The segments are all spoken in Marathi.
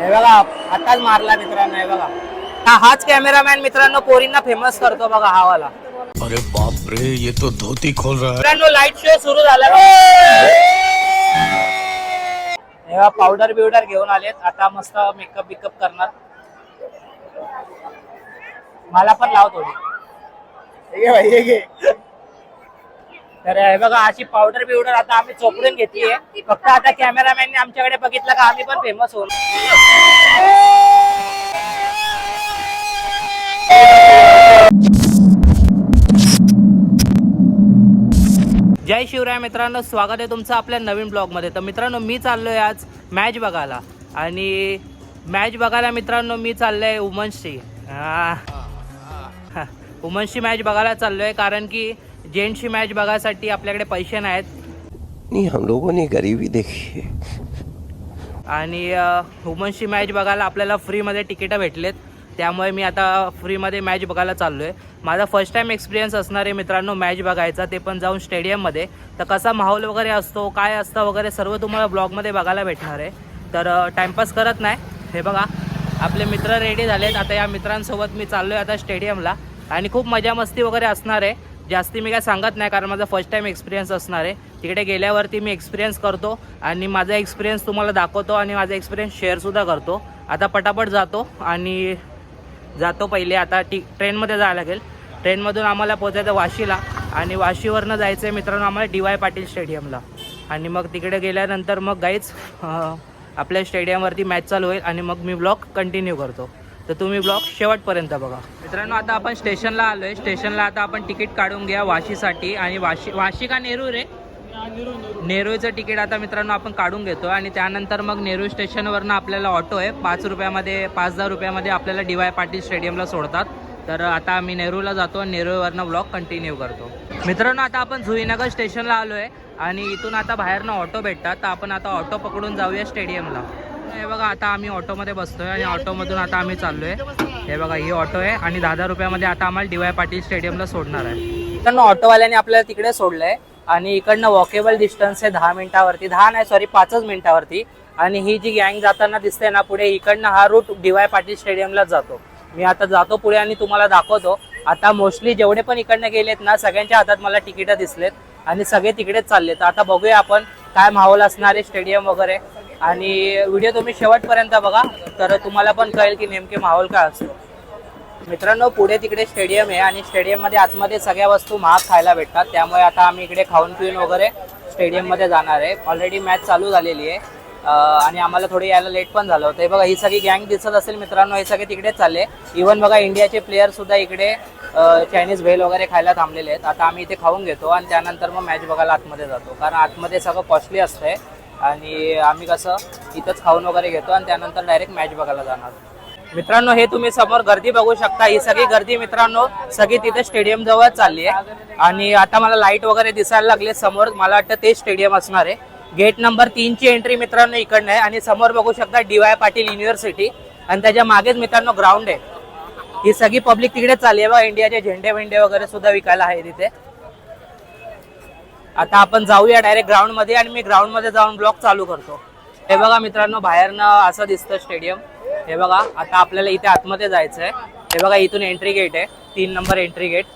हे बघा आताच मारला मित्रांनो हे बघा. हा हाच कॅमेरामॅन मित्रांनो पोरींना फेमस करतो बघा हा वाला. अरे बाप रे ये तो धोती खोल रहा है. मित्रांनो लाइट शो सुरू झाला तेव्हा पावडर बिवडर घेऊन आलेत. आता मस्त मेकअप बिकअप करणार. मला पण लाव थोडी. तर हे बघा अशी पावडर बिवडर आता आम्ही चोपडून घेतली आहे फक्त आता कॅमेरामॅनने आमच्याकडे बघितलं का आम्ही पण फेमस होऊ जय शिवराय मित्रांनो स्वागत आहे तुमचं आपल्या नवीन ब्लॉगमध्ये तर मित्रांनो मी चाललोय आज मॅच बघायला. आणि मॅच बघायला मित्रांनो मी चाललोय वुमन्सची वुमन्सची मॅच बघायला चाललोय कारण की जेंट्सची मॅच बघायसाठी आपल्याकडे पैसे नाहीत. नहीं हम लोगों ने गरीबी देखी आणि वुमन्सची मॅच बघायला आपल्याला फ्रीमध्ये तिकीटं भेटलेत. त्यामुळे मी आता फ्रीमध्ये मॅच बघायला चाललो आहे माझा फर्स्ट टाईम एक्सपिरियन्स असणार आहे मित्रांनो मॅच बघायचा ते पण जाऊन स्टेडियममध्ये तर कसा माहोल वगैरे असतो काय असतं वगैरे सर्व तुम्हाला ब्लॉगमध्ये बघायला भेटणार आहे. तर टाईमपास करत नाही. हे बघा आपले मित्र रेडी झालेत. आता या मित्रांसोबत मी चाललो आहे आता स्टेडियमला आणि खूप मजा मस्ती वगैरे असणार आहे. जास्ती मी काय सांगत नाही कारण माझा फर्स्ट टाईम एक्सपिरियन्स असणार आहे. तिकडे गेल्यावरती मी एक्सपिरियन्स करतो आणि माझा एक्सपिरियन्स तुम्हाला दाखवतो आणि माझा एक्सपिरियन्स शेअरसुद्धा करतो. आता पटापट जातो आणि जातो पहिले. आता टी ट्रेनमध्ये जायला लागेल. ट्रेनमधून आम्हाला पोचायचं वाशीला आणि वाशीवरनं जायचं आहे मित्रांनो आम्हाला डी वाय पाटील स्टेडियमला. आणि मग तिकडे गेल्यानंतर मग गाईच आपल्या स्टेडियमवरती मॅच चालू होईल आणि मग मी ब्लॉग कंटिन्यू करतो. तर तुम्ही ब्लॉग शेवटपर्यंत बघा. मित्रांनो आता आपण स्टेशनला आलो आहे स्टेशनला आता आपण तिकीट काढून घ्या वाशीसाठी. आणि वाशी वाशी का नेरूर रे? नेरूळचं तिकीट आता मित्रांनो आपण काढून घेतो. आणि त्यानंतर मग नेरूळ स्टेशनवरनं आपल्याला ऑटो आहे. पाच रुपयामध्ये पाच दहा रुपयामध्ये आपल्याला डी वाय पाटील स्टेडियमला सोडतात. तर आता आम्ही नेरूळला जातो आणि नेरूळवरनं ब्लॉग कंटिन्यू करतो. मित्रांनो आता आपण जुईनगर स्टेशनला आलो आहे आणि इथून आता बाहेरनं ऑटो भेटतात. तर आपण आता ऑटो पकडून जाऊया स्टेडियमला. हे बघा आता आम्ही ऑटोमध्ये बसतोय आणि ऑटोमधून आता आम्ही चाललोय. हे बघा ही ऑटो आहे आणि दहा रुपयामध्ये आता आम्हाला डी वाय पाटील स्टेडियमला सोडणार आहे. इकडनं ऑटोवाल्याने आपल्याला तिकडे सोडलंय आणि इकडनं वॉकेबल डिस्टन्स आहे दहा मिनिटावरती. दहा नाही सॉरी पाचच मिनिटावरती. आणि ही जी गँग जाताना दिसते ना पुढे इकडनं हा रूट डी वाय पाटील स्टेडियमला जातो. मी आता जातो पुढे आणि तुम्हाला दाखवतो. आता मोस्टली जेवढे पण इकडनं गेलेत ना सगळ्यांच्या हातात मला तिकीटं दिसलेत आणि सगळे तिकडेच चाललेत. तर आता बघूया आपण काय माहोल असणार आहे स्टेडियम वगैरे. आणि व्हिडिओ तुम्ही शेवटपर्यंत बघा तर तुम्हाला पण कळेल की नेमके माहोल काय असतो. मित्रांनो पुढे तिकडे स्टेडियम आहे आणि स्टेडियममध्ये आतमध्ये सगळ्या वस्तू महाग खायला भेटतात. त्यामुळे आता आम्ही इकडे खाऊन पिऊन वगैरे स्टेडियममध्ये जाणार आहे. ऑलरेडी मॅच चालू झालेली आहे. आणि आम्हाला थोडी यायला लेट पण झालं होतं. बघा ही सगळी गँग दिसत असेल मित्रांनो हे सगळे तिकडेच चालले. इवन बघा इंडियाचे प्लेयरसुद्धा इकडे चायनीज भेल वगैरे खायला थांबलेले आहेत. आता आम्ही इथे खाऊन घेतो आणि त्यानंतर मग मॅच बघायला आतमध्ये जातो. कारण आतमध्ये सगळं कॉस्टली असतंय. आणि आम्ही कसं इथंच खाऊन वगैरे घेतो आणि त्यानंतर डायरेक्ट मॅच बघायला जाणार. मित्रांनो हे तुम्ही समोर गर्दी बघू शकता. ही सगळी गर्दी मित्रांनो सगळी तिथे स्टेडियम जवळ चालली आहे. आणि आता मला लाइट वगैरे दिसायला लागले समोर. मला वाटतं ते स्टेडियम असणार आहे. गेट नंबर तीनची एंट्री मित्रांनो इकडनं आहे. आणि समोर बघू शकता डी वाय पाटील युनिव्हर्सिटी आणि त्याच्या मागेच मित्रांनो ग्राउंड आहे. ही सगळी पब्लिक तिकडे चालली आहे. बघा इंडियाचे झेंडे वेंडे वगैरे सुद्धा विकायला आहे तिथे. आता आपण जाऊया डायरेक्ट ग्राउंडमध्ये आणि मी ग्राउंडमध्ये जाऊन ब्लॉक चालू करतो. हे बघा मित्रांनो बाहेरनं असं दिसतं स्टेडियम हे बघा आता आपल्याला इथे आतमध्ये जायचं आहे हे बघा इथून एंट्री गेट आहे. तीन नंबर एंट्री गेट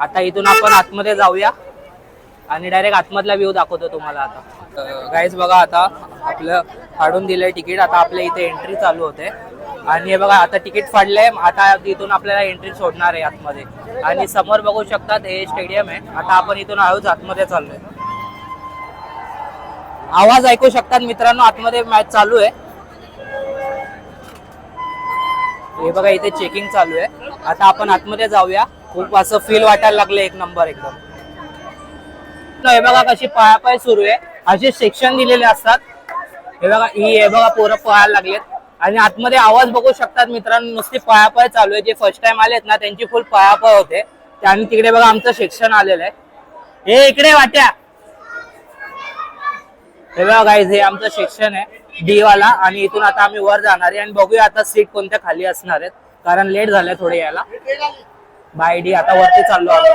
आता इथून आपण आतमध्ये जाऊया. आणि डायरेक्ट आतमधला व्ह्यू दाखवतो तुम्हाला आता. गाईज बघा आता आपलं फाडून दिलंय तिकीट आता आपल्या इथे एंट्री चालू होते. आणि हे बघा आता तिकीट फाडलंय. आता इथून आपल्याला एंट्री सोडणार आहे आतमध्ये. आणि समोर बघू शकतात हे स्टेडियम आहे. आता आपण इथून हळूच आतमध्ये चाललोय. आवाज ऐकू शकतात मित्रांनो आतमध्ये मॅच चालू आहे. हे बघा इथे चेकिंग चालू आहे. आता आपण आतमध्ये जाऊया. खूप असं फील वाटायला लागलं एक नंबर एकदम. हे बघा कशी पळापळ सुरू आहे. असे सेक्शन दिलेले असतात. हे बघा ही हे बघा पोरं पळायला लागलेत. आणि आतमध्ये आवाज बघू शकतात मित्रांनो नुसती पळापळ चालू आहे. जे फर्स्ट टाइम आलेत ना त्यांची फुल पळापळ होते. आणि तिकडे बघा आमचं सेक्शन आलेलं आहे. हे इकडे वाट्या. हे बघा गाईज हे आमचं सेक्शन आहे डी वाला आणि इथून आता आम्ही वर जाणार आहे. आणि बघूया आता सीट कोणत्या खाली असणार आहेत. कारण लेट झालंय थोडे यायला. बाय डी आता वरती चाललो आम्ही.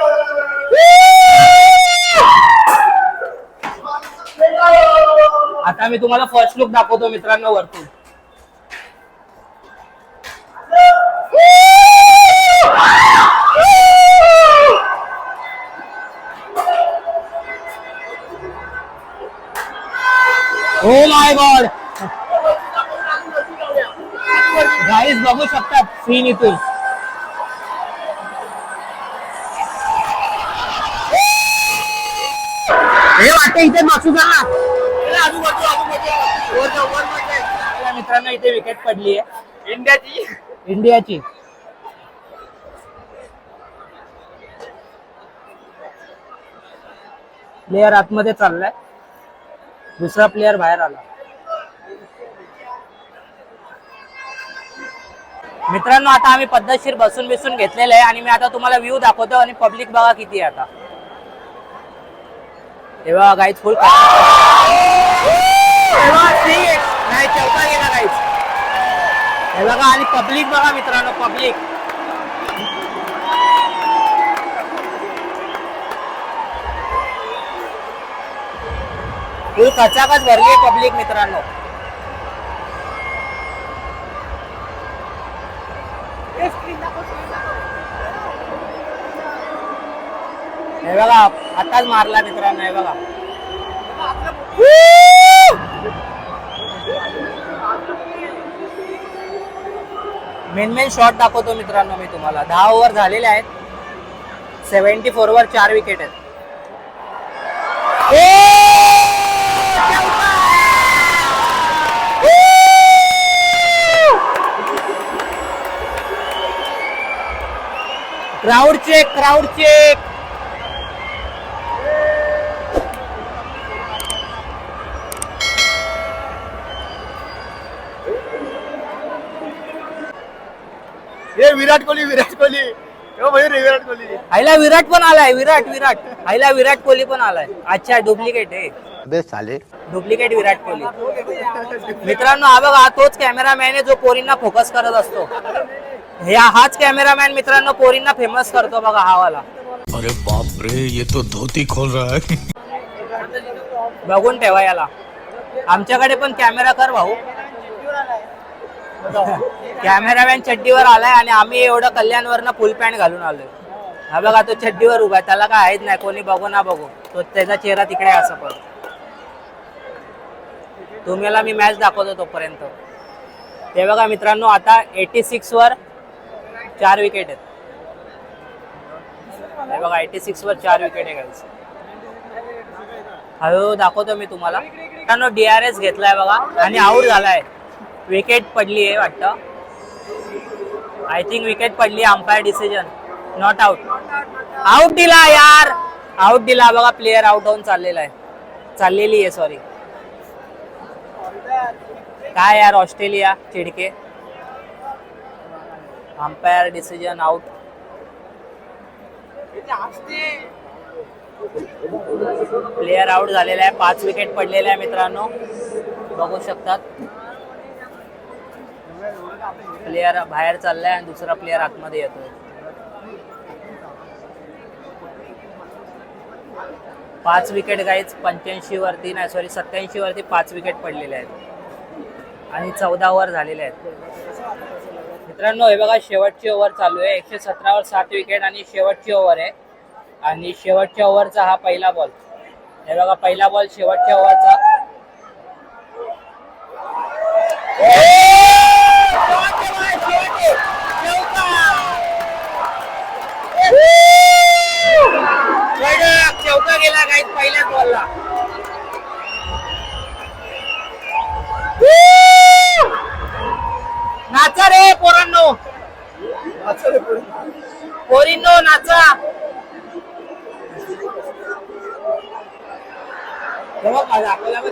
आता मी तुम्हाला फर्स्ट लुक दाखवतो मित्रांनो वरतून. ओ माय गॉड गाईज बघू शकतात सीन इथून. हे वाटतं इथे का आपल्या मित्रांनो इथे विकेट पडली आहे इंडियाची. इंडियाची. प्लेयर आतमध्ये चाललाय. दुसरा प्लेयर बाहेर आला. मित्रांनो आता आम्ही पद्धतशीर बसून बिसून घेतलेलं आहे आणि मी आता तुम्हाला व्ह्यू दाखवतो आणि पब्लिक बघा किती आहे आता. हे बघा गाईच फुल नाही चौका गेला गाईच हे बघा आणि पब्लिक बघा मित्रांनो पब्लिक फुल कचाकच भरली पब्लिक मित्रांनो. हे बघा आताच मारला मित्रांनो हे बघा. मेन मेन शॉट दाखवतो मित्रांनो मी तुम्हाला. दहा ओव्हर झालेले आहेत. सेव्हन्टी फोर वर चार विकेट आहेत. क्राऊड चेक क्राऊड चेक ये विराट कोहली विराट कोहली. हो भाई रे विराट कोहली. आईला विराट पण आलाय विराट विराट. आईला विराट कोहली पण आलाय. अच्छा डुप्लिकेट आहे. अबे साले डुप्लिकेट विराट कोहली. मित्रांनो हा बघा हा तोच कॅमेरामॅन आहे जो पोरींना फोकस करत असतो. ह्या हाच कॅमेरामॅन मित्रांनो पोरींना फेमस करतो बघा हा वाला. अरे बाप रे ये तो धोती खोल रहा है. बघून ठेवा याला. आमच्याकडे पण कॅमेरा कर भाऊ. कॅमेरामॅन चड्डीवर आलाय आणि आम्ही एवढं कल्याणवरनं फुल पॅन्ट घालून आलोय. हा बघा तो चड्डीवर उभा आहे. त्याला काय आहेच नाही. कोणी बघू ना बघू. तो त्याचा चेहरा तिकडे असं पण. तुम्हाला मी मॅच दाखवतो तोपर्यंत. ते बघा मित्रांनो आता एटी सिक्स वर चार विकेट आहेत. हे बघा एटी सिक्स वर चार विकेट आहे guys. हळूहळू दाखवतो मी तुम्हाला. मित्रांनो एस घेतलाय बघा आणि आऊट झालाय. विकेट पडली आहे वाटतं. आय थिंक विकेट पडली umpire decision not out out दिला यार. आउट दिला बघा प्लेयर आउट होऊन चाललेला आहे. चाललेली आहे सॉरी काय यार? Australia चिडके umpire decision out player out झालेला आहे. पाच विकेट पडलेले आहे मित्रांनो. बघू शकतात. प्लेयर बाहेर चाललाय आणि दुसरा प्लेयर आतमध्ये येतोय. पाच विकेट गाईच पंच्याऐंशी वरती नाही सॉरी सत्याऐंशी वरती पाच विकेट पडलेले आहेत. आणि चौदा ओव्हर झालेले आहेत. मित्रांनो हे बघा शेवटची ओव्हर चालू आहे. एकशे सतरावर सात विकेट आणि शेवटची ओव्हर आहे. आणि शेवटच्या ओव्हरचा हा पहिला बॉल हे बघा पहिला बॉल शेवटच्या ओव्हरचा.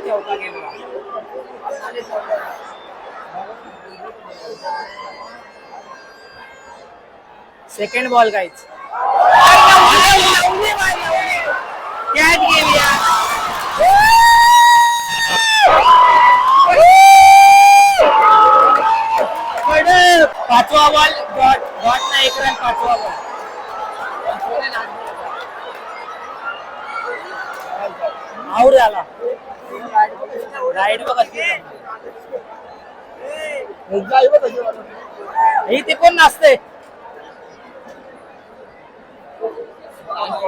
माझा आपल्याला गेला सेकंड बॉल काहीच कॅच गेली पाचवा बॉल डॉट डॉट ना एक रन पाचवा बॉल आऊट झाला राईड बघ. ही ते कोण नाचते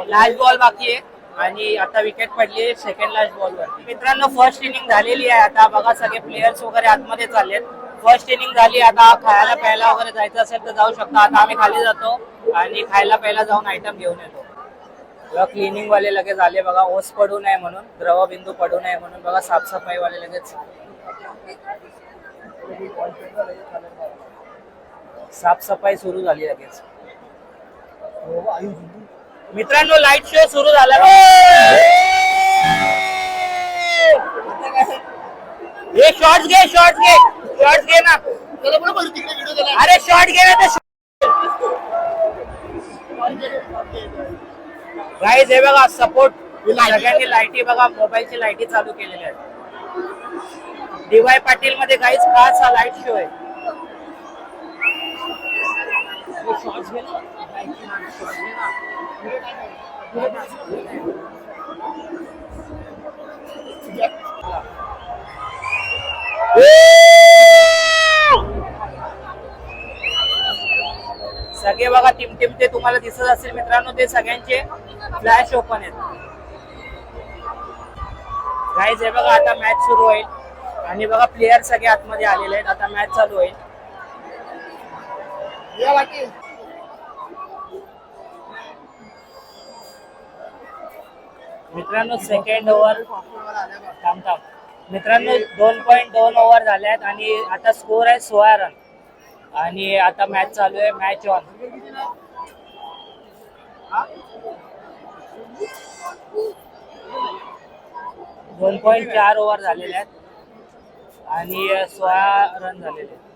लास्ट बॉल बाकी आहे. आणि आता विकेट पडली सेकंड लास्ट बॉल वरती मित्रांनो फर्स्ट इनिंग झालेली आहे. आता बघा सगळे प्लेयर्स वगैरे आतमध्ये चाललेत. फर्स्ट इनिंग झाली आता खायला प्यायला वगैरे जायचं असेल तर जाऊ शकता. आता आम्ही खाली जातो आणि खायला प्यायला जाऊन आयटम घेऊन येतो. बघा क्लिनिंग वाले लगेच आले बघा ओस पडू नये म्हणून द्रवबिंदू पडू नये म्हणून बघा साफसफाई वाले लगेच. साफसफाई सुरू झाली लगेच. मित्रांनो लाइट शो सुरू झाला. हे शॉर्ट घे शॉर्ट्स घे. शॉर्ट्स घे ना. अरे शॉर्ट घे ना ते गाईज हे बघा सपोर्ट सगळ्यांनी लाईटी बघा मोबाईलची लाईटी चालू केलेल्या आहेत डीवाय पाटील मध्ये काहीच खास हा लाइट शो आहे. सगळे बघा टिमटिम ते तुम्हाला दिसत असेल मित्रांनो ते सगळ्यांचे. फ्लॅश ओपन आहेत. गाईज हे बघा आता मॅच सुरू होईल. आणि बघा प्लेयर सगळे आतमध्ये आलेले आहेत. आता मॅच चालू होईल. मित्रांनो सेकंड ओव्हर थांब थांब. मित्रांनो दोन पॉईंट दोन ओव्हर झाले आहेत आणि आता स्कोर आहे सोळा रन आणि आता मॅच चालू आहे मॅच ऑन दोन पॉईंट चार ओव्हर झालेले आहेत. आणि सोळा रन झालेले आहेत.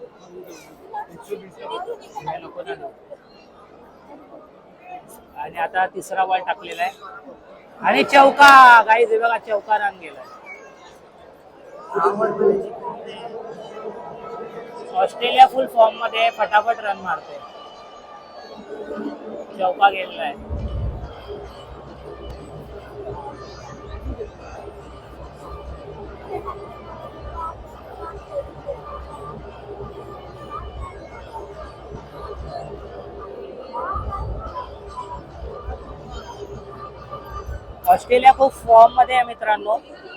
आणि आता तिसरा बॉल टाकलेला आहे. आणि चौका! काही बघा चौका रन गेलाय. ऑस्ट्रेलिया फुल फॉर्ममध्ये फटाफट रन मारते चौका गेलेला आहे. ऑस्ट्रेलिया खूप फॉर्ममध्ये आहे मित्रांनो.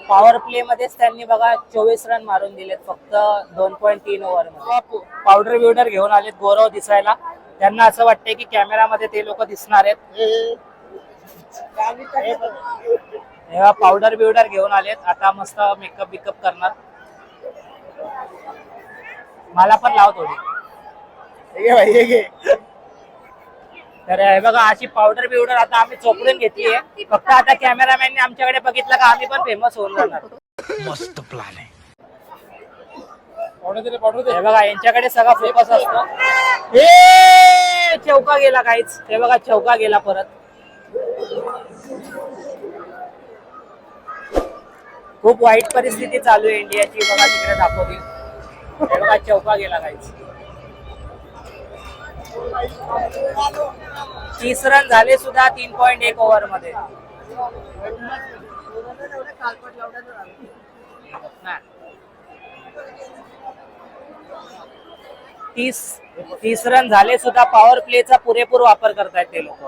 पॉवर प्ले मध्येच त्यांनी बघा चोवीस रन मारून दिलेत. फक्त दोन पॉईंट तीन ओव्हरमध्ये. पावडर बिवडर घेऊन आलेत गौरव दिसायला. त्यांना असं वाटतंय की कॅमेरामध्ये ते लोक दिसणार आहेत. तेव्हा पावडर बिवडर घेऊन आलेत. आता मस्त मेकअप बिकअप करणार. मला पण लाव थोडी. तर हे बघा अशी पावडर बिवडर आता आम्ही चोपडून घेतलीये फक्त आता कॅमेरामॅनने आमच्याकडे बघितलं का आम्ही पण फेमस होऊन जाणार. मस्त प्लान है हे बघा यांच्याकडे सगळा फोकस असतो. हे चौका गेला काहीच हे बघा चौका गेला परत. खूप वाईट परिस्थिती चालू आहे इंडियाची. बघा तिकडे दाखवतील. हे बघा चौका गेला काहीच तीस रन झाले सुद्धा तीन पॉईंट एक ओव्हरमध्ये. तीस तीस रन झाले सुद्धा पॉवर प्लेचा पुरेपूर वापर करतायत ते लोक.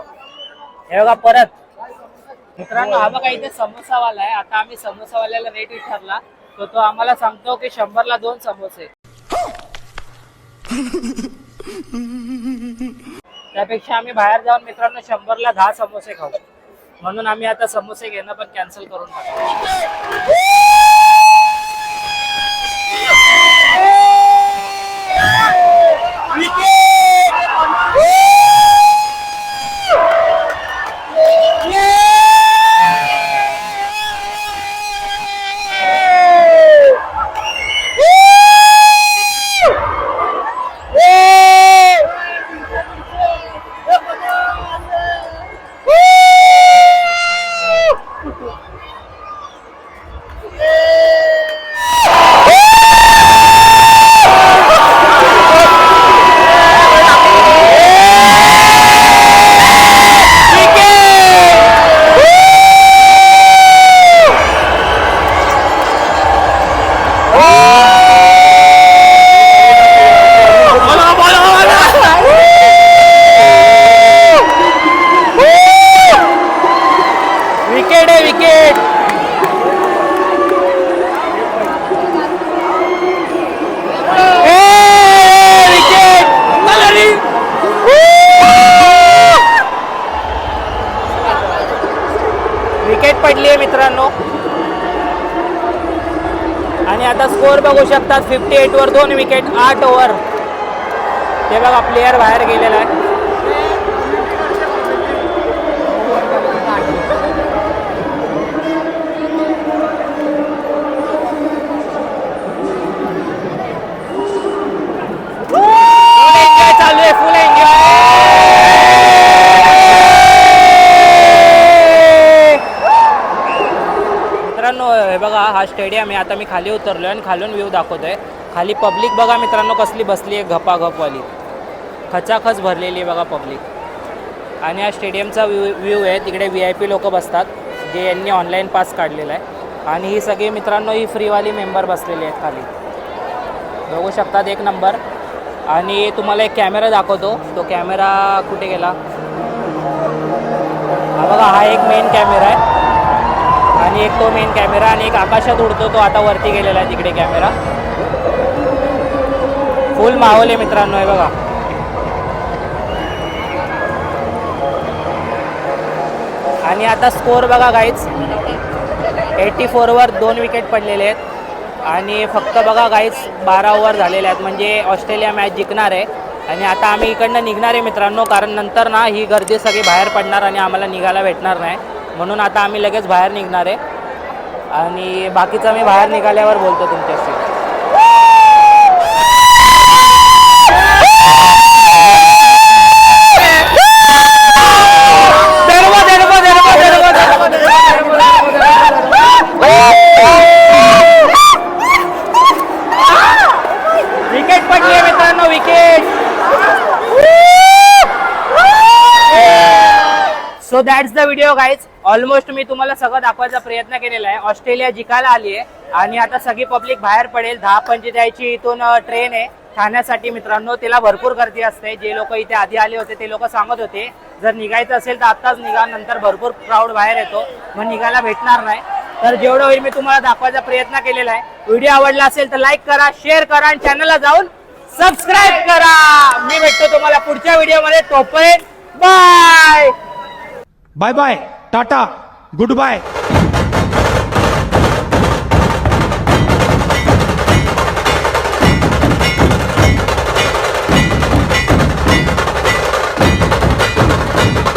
हे बघा परत. मित्रांनो हा बघा इथे समोसावाला आहे. आता आम्ही समोसावाल्याला रेट विचारला. तर तो आम्हाला सांगतो की शंभरला दोन समोसे. त्यापेक्षा आम्ही बाहेर जाऊन मित्रांनो शंभरला दहा समोसे खाऊ. म्हणून आम्ही आता समोसे घेणं पण कॅन्सल करून टाकू. आता स्कोअर बघू शकतात. फिफ्टी एटवर दोन विकेट आठ ओव्हर हे बघा प्लेयर बाहेर गेलेला आहे एन्जॉय चालू आहे फुल एन्जॉय मित्रांनो बघा हा स्टेडियम आहे. आता मी खाली उतरलो आहे आणि खालून व्ह्यू दाखवतोय. खाली पब्लिक बघा मित्रांनो कसली बसली आहे घपाघपवाली. खचाखच भरलेली आहे बघा पब्लिक आणि या स्टेडियमचा व्ह्यू व्ह्यू आहे. तिकडे व्ही आय पी लोक बसतात. जे यांनी ऑनलाईन पास काढलेला आहे. आणि ही सगळी मित्रांनो ही फ्रीवाली मेंबर बसलेली आहेत खाली. बघू शकतात एक नंबर आणि तुम्हाला एक कॅमेरा दाखवतो. तो कॅमेरा कुठे गेला? हा बघा हा एक मेन कॅमेरा आहे. तो मेन कॅमेरा आणि एक आकाशात उडतो तो आता वरती गेलेला आहे तिकडे कॅमेरा फुल माहोल आहे मित्रांनो हे बघा. आणि आता स्कोअर बघा गाईच एटी फोरवर दोन विकेट पडलेले आहेत. आणि फक्त बघा गाईच बारा ओव्हर झालेले आहेत. म्हणजे ऑस्ट्रेलिया मॅच जिंकणार आहे. आणि आता आम्ही इकडनं निघणार आहे मित्रांनो कारण नंतर ना ही गर्दी सगळी बाहेर पडणार आणि आम्हाला निघायला भेटणार नाही. म्हणून आता आम्ही लगेच बाहेर निघणार आहे. आणि बाकीचं मी बाहेर निघाल्यावर बोलतो तुमच्याशी. So that's the video guys almost मी तुम्हाला सगळं दाखवायचा प्रयत्न केलेला आहे. ऑस्ट्रेलिया जिंकायला आली आहे आणि आता सगळी पब्लिक बाहेर पडेल. दहा पंचेचाळीसची इथून ट्रेन आहे. ठाण्यासाठी मित्रांनो तिला भरपूर गर्दी असते. जे लोक इथे आधी आले होते ते लोक सांगत होते जर निघायचं असेल तर आत्ताच निघा नंतर भरपूर क्राऊड बाहेर येतो. मग निघायला भेटणार नाही. तर जेवढं होईल मी तुम्हाला दाखवायचा प्रयत्न केलेला आहे. व्हिडिओ आवडला असेल तर लाईक करा शेअर करा आणि चॅनलला जाऊन सबस्क्राईब करा. मी भेटतो तुम्हाला पुढच्या व्हिडिओमध्ये तोपर्यंत bye bye bye tata goodbye